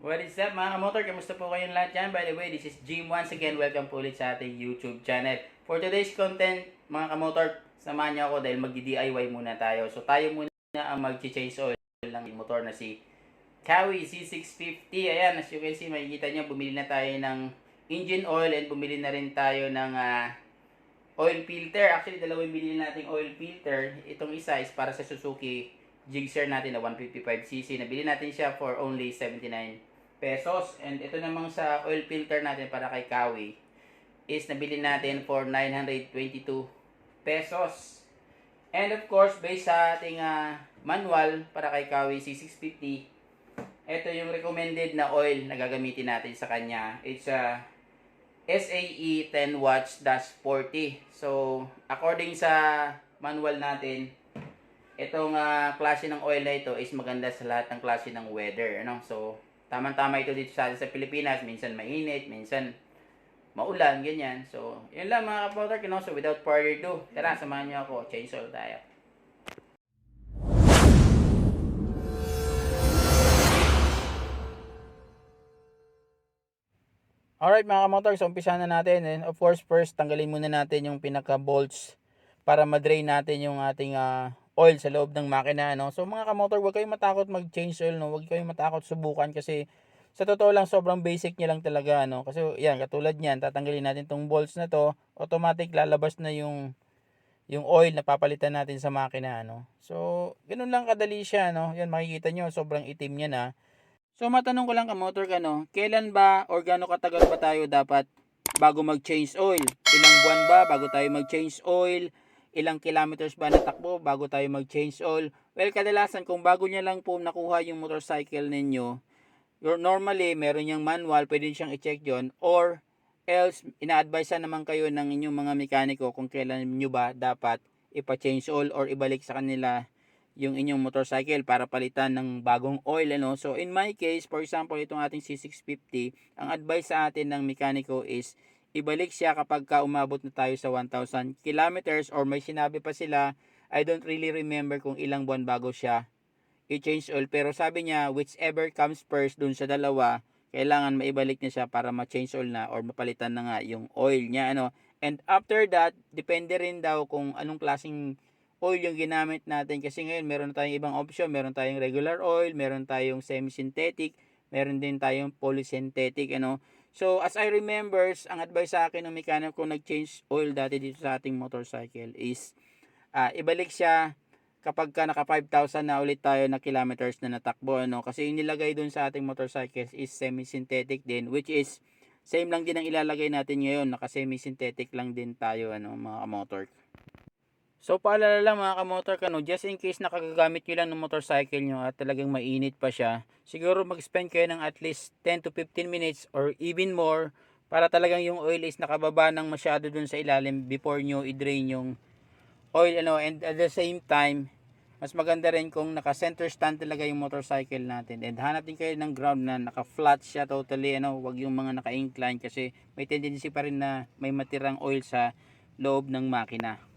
What is up mga kamotor? Kamusta po kayong lahat dyan? By the way, this is Jim once again. Welcome po ulit sa ating YouTube channel. For today's content, mga kamotor, samahan niyo ako dahil magdi-DIY muna tayo. So tayo muna ang mag-chase oil ng motor na si Kawi C650. Ayan, as you can see, makikita niyo, bumili na tayo ng engine oil and bumili na rin tayo ng ah, oil filter. Actually, dalawa yung binili nating oil filter. Itong isa is para sa Suzuki Gixxer natin na 155cc. Nabili natin siya for only 79 pesos. And ito namang sa oil filter natin para kay Kawi is nabili natin for 922 pesos. And of course, based sa ating ah, manual para kay Kawi C650, ito yung recommended na oil na gagamitin natin sa kanya. It's a SAE 10 watts dash 40. So, according sa manual natin, itong ah, klase ng oil na ito is maganda sa lahat ng klase ng weather. Ano? So, tamang-tama ito dito sa sa Pilipinas. Minsan mainit, minsan maulan, ganyan. So, yun lang mga kapautar. No? So, without further ado, tara, samahan niyo ako. Oil tayo. Alright mga kamotor, so umpisa na natin. And of course, first, tanggalin muna natin yung pinaka-bolts para ma-drain natin yung ating ah, oil sa loob ng makina. No? So mga kamotor, huwag kayong matakot mag-change oil. No? Huwag kayong matakot subukan kasi sa totoo lang, sobrang basic niya lang talaga. No? Kasi yan, katulad niyan, tatanggalin natin tong bolts na to. Automatic lalabas na yung yung oil na papalitan natin sa makina. No? So, ganun lang kadali siya. No? Yan, makikita nyo, sobrang itim niya na. So matanong ko lang ka motor ka no, kailan ba or gaano katagal ba tayo dapat bago mag-change oil? Ilang buwan ba bago tayo mag-change oil? Ilang kilometers ba natakbo bago tayo mag-change oil? Well, kadalasan kung bago niya lang po nakuha yung motorcycle ninyo, normally meron niyang manual, pwede siyang i-check yon or else ina-advise naman kayo ng inyong mga mekaniko kung kailan nyo ba dapat ipa-change oil or ibalik sa kanila yung inyong motorcycle para palitan ng bagong oil ano. So in my case, for example, itong ating C650, ang advice sa atin ng mekaniko is ibalik siya kapag ka umabot na tayo sa 1,000 kilometers or may sinabi pa sila, I don't really remember kung ilang buwan bago siya i-change oil. Pero sabi niya, whichever comes first dun sa dalawa, kailangan maibalik niya siya para ma-change oil na or mapalitan na nga yung oil niya. Ano. And after that, depende rin daw kung anong klaseng oil yung ginamit natin kasi ngayon meron tayong ibang option, meron tayong regular oil, meron tayong semi-synthetic, meron din tayong polysynthetic ano. So as I remembers, ang advice sa akin ng mechanic kung nag-change oil dati dito sa ating motorcycle is ah, ibalik siya kapag ka naka 5,000 na ulit tayo na kilometers na natakbo ano? Kasi yung nilagay dun sa ating motorcycles is semi-synthetic din which is same lang din ang ilalagay natin ngayon naka semi-synthetic lang din tayo ano mga motor So paalala lang mga kamotor ka no, just in case nakagagamit nyo lang ng motorcycle nyo at talagang mainit pa siya, siguro mag-spend kayo ng at least 10 to 15 minutes or even more para talagang yung oil is nakababa ng masyado dun sa ilalim before nyo i-drain yung oil ano and at the same time mas maganda rin kung naka center stand talaga yung motorcycle natin. And hanap din kayo ng ground na naka flat siya totally ano wag yung mga naka incline kasi may tendency pa rin na may matirang oil sa loob ng makina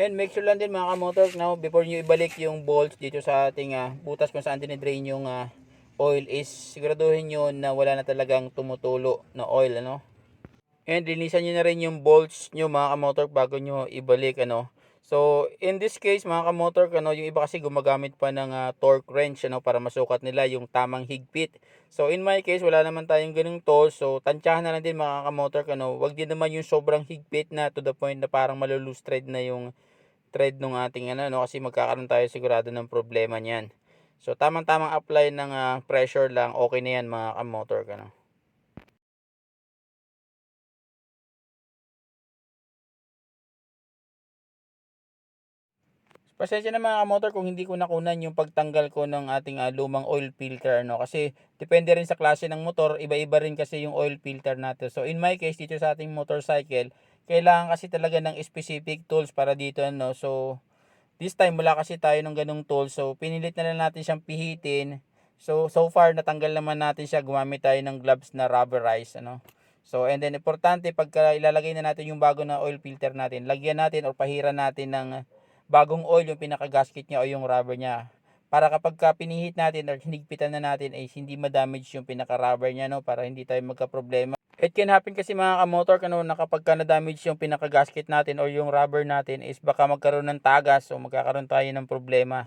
And make sure lang din mga kamotors no, before nyo ibalik yung bolts dito sa ating ah, butas kung saan dinidrain yung ah, oil is siguraduhin nyo na wala na talagang tumutulo na oil ano. And linisan nyo na rin yung bolts nyo mga kamotor bago nyo ibalik ano. So in this case mga kamotor ano, yung iba kasi gumagamit pa ng ah, torque wrench ano, para masukat nila yung tamang higpit. So in my case wala naman tayong ganung tool so tansyahan na lang din mga kamotor ano. Wag din naman yung sobrang higpit na to the point na parang malulose thread na yung thread nung ating ano no kasi magkakaroon tayo sigurado ng problema niyan. So tamang-tamang apply ng ah, pressure lang okay na yan mga kamotor ka no. Pasensya na mga kamotor kung hindi ko nakunan yung pagtanggal ko ng ating ah, lumang oil filter no kasi depende rin sa klase ng motor iba-iba rin kasi yung oil filter natin. So in my case dito sa ating motorcycle kailangan kasi talaga ng specific tools para dito no. So this time wala kasi tayo ng ganung tools so pinilit na lang natin siyang pihitin. So so far natanggal naman natin siya gumamit tayo ng gloves na rubberized ano. So and then importante pagka ilalagay na natin yung bago na oil filter natin, lagyan natin or pahiran natin ng bagong oil yung pinaka gasket niya o yung rubber niya para kapag ka pinihit natin or hinigpitan na natin ay hindi ma-damage yung pinaka-rubber niya no para hindi tayo magka-problema. It can happen kasi mga kamotor kano na kapag ka na-damage yung pinaka-gasket natin or yung rubber natin is baka magkaroon ng tagas o magkakaroon tayo ng problema.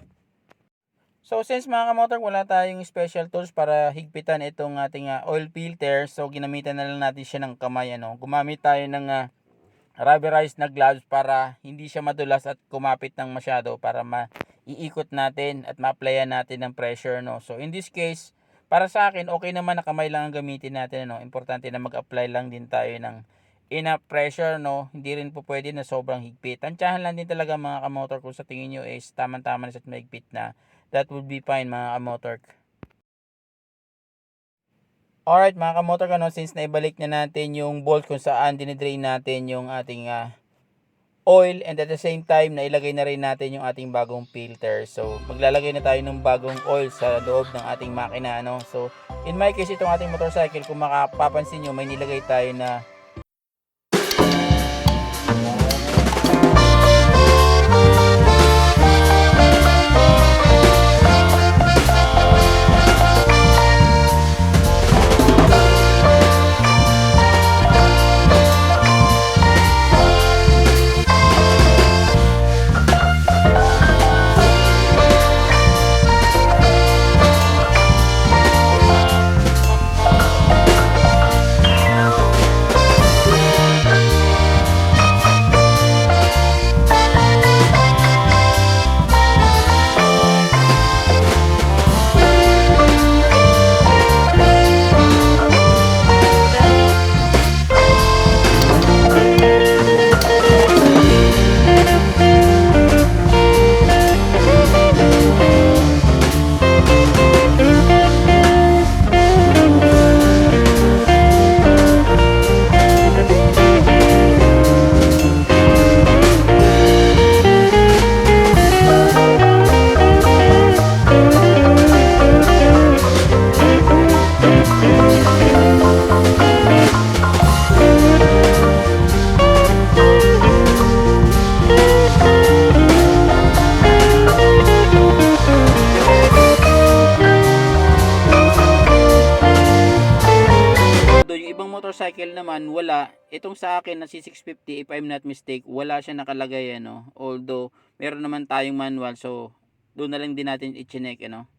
So since mga kamotor wala tayong special tools para higpitan itong ating ah, oil filter so ginamitan na lang natin siya ng kamay ano. Gumamit tayo ng ah, rubberized na gloves para hindi siya madulas at kumapit ng masyado para maiikot natin at ma-applyan natin ng pressure no. So in this case, para sa akin okay naman na kamay lang ang gamitin natin no. Importante na mag-apply lang din tayo ng enough pressure no. Hindi rin po pwede na sobrang higpit. Tansyahan lang din talaga mga kamotor kung sa tingin nyo is tamang-tama na sa mahigpit na. That would be fine mga kamotor. Alright mga kamotor ano, since naibalik na natin yung bolt kung saan dinidrain natin yung ating ah, oil and at the same time nailagay na rin natin yung ating bagong filter. So maglalagay na tayo ng bagong oil sa loob ng ating makina. Ano? So in my case itong ating motorcycle kung makapapansin nyo may nilagay tayo na itong sa akin na C650 if I'm not mistake, wala siya nakalagay ano. Although meron naman tayong manual so doon na lang din natin i-check ano.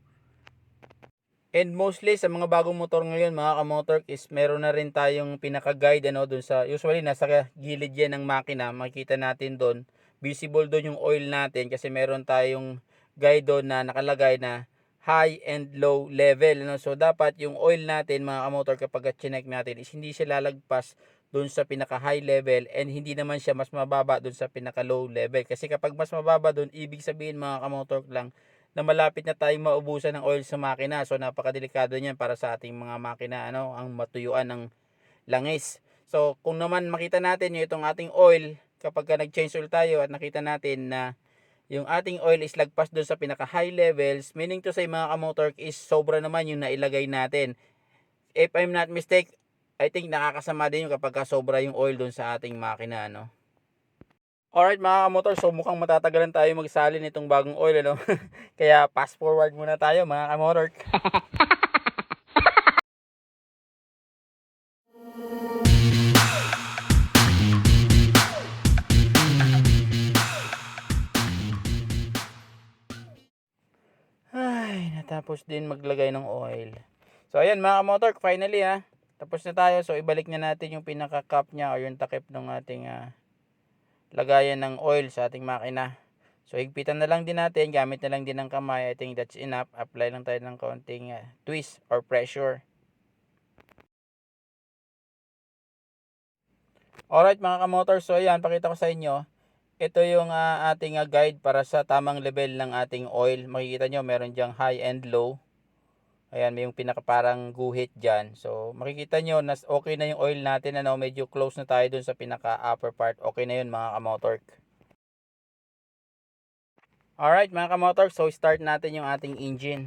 And mostly sa mga bagong motor ngayon mga kamotor is meron na rin tayong pinaka-guide ano doon sa usually nasa gilid yan ng makina, makikita natin doon. Visible doon yung oil natin kasi meron tayong guide doon na nakalagay na high and low level. No? So, dapat yung oil natin, mga kamotor, kapag chinek natin, is hindi siya lalagpas dun sa pinaka high level and hindi naman siya mas mababa dun sa pinaka low level. Kasi kapag mas mababa dun, ibig sabihin mga kamotor lang, na malapit na tayong maubusan ng oil sa makina. So, napakadelikado niyan para sa ating mga makina, ano, ang matuyuan ng langis. So, kung naman makita natin yung itong ating oil, kapag ka nag-change oil tayo at nakita natin na yung ating oil is lagpas doon sa pinaka high levels meaning to say mga kamotor is sobra naman yung nailagay natin if I'm not mistake I think nakakasama din yung kapag ka sobra yung oil doon sa ating makina no Alright mga kamotor, so mukhang matatagalan tayo magsalin nitong bagong oil ano. Kaya fast forward muna tayo mga kamotor. Ay, natapos din maglagay ng oil. So ayan mga kamotor, finally ha. Tapos na tayo. So ibalik na natin yung pinaka cap niya o yung takip ng ating ah, lagayan ng oil sa ating makina. So higpitan na lang din natin, gamit na lang din ng kamay. I think that's enough. Apply lang tayo ng konting ah, twist or pressure. Alright mga kamotor, so ayan, pakita ko sa inyo. Ito yung ah, ating ah, guide para sa tamang level ng ating oil. Makikita nyo, meron diyang high and low. Ayan, may yung pinaka parang guhit dyan. So, makikita nyo, nas okay na yung oil natin. Ano, medyo close na tayo dun sa pinaka upper part. Okay na yun mga kamotor. Alright mga kamotor, so start natin yung ating engine.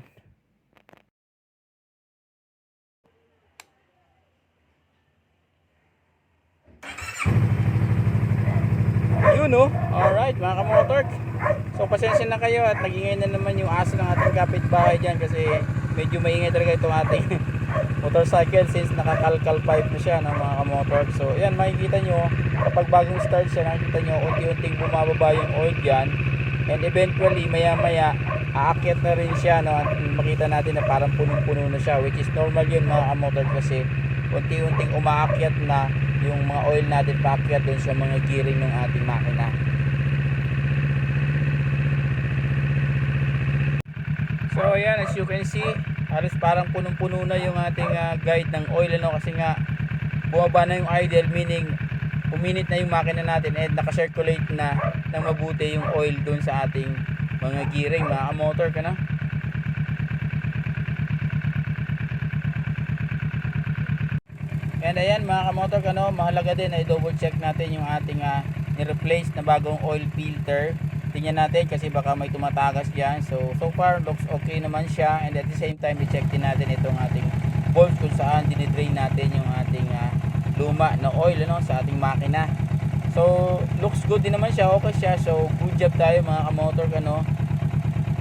Yun no. Alright mga kamotor. So pasensya na kayo at nagingay na naman yung aso ng ating kapitbahay dyan kasi medyo maingay talaga itong ating motorcycle since nakakalkal pipe na siya ng mga kamotor. So yan makikita nyo kapag bagong start siya nakikita nyo unti-unting bumababa yung oil dyan and eventually maya maya aakyat na rin siya no at makita natin na parang punong-puno na siya which is normal yun mga kamotor kasi unti-unting umaakyat na yung mga oil natin paakyat dun sa mga gearing ng ating makina. So ayan as you can see halos parang punong-puno na yung ating ah, guide ng oil ano kasi nga bumaba na yung idle meaning uminit na yung makina natin and nakacirculate na ng mabuti yung oil dun sa ating mga gearing mga motor ka na. And ayan mga kamotor kano, mahalaga din na i-double check natin yung ating uh, ni-replace na bagong oil filter. Tingnan natin kasi baka may tumatagas diyan. So so far looks okay naman siya and at the same time i-check din natin itong ating bolt kung saan dinidrain natin yung ating ah, luma na oil ano sa ating makina. So looks good din naman siya, okay siya. So good job tayo mga kamotor kano.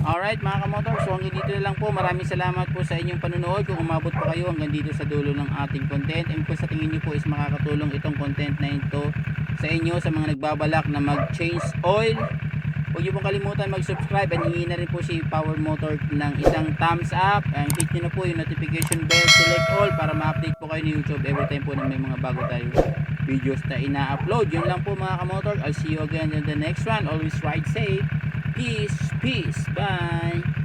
Alright mga kamotor, so hanggang dito na lang po. Maraming salamat po sa inyong panunood. Kung umabot pa kayo hanggang dito sa dulo ng ating content. And kung sa tingin nyo po is makakatulong itong content na ito sa inyo sa mga nagbabalak na mag-change oil. Huwag nyo pong kalimutan mag-subscribe and hingin na rin po si Power Motor ng isang thumbs up. And hit nyo na po yung notification bell, select all para ma-update po kayo ni YouTube every time po na may mga bago tayong videos na ina-upload. Yun lang po mga kamotor. I'll see you again in the next one. Always ride safe. Peace, peace, bye.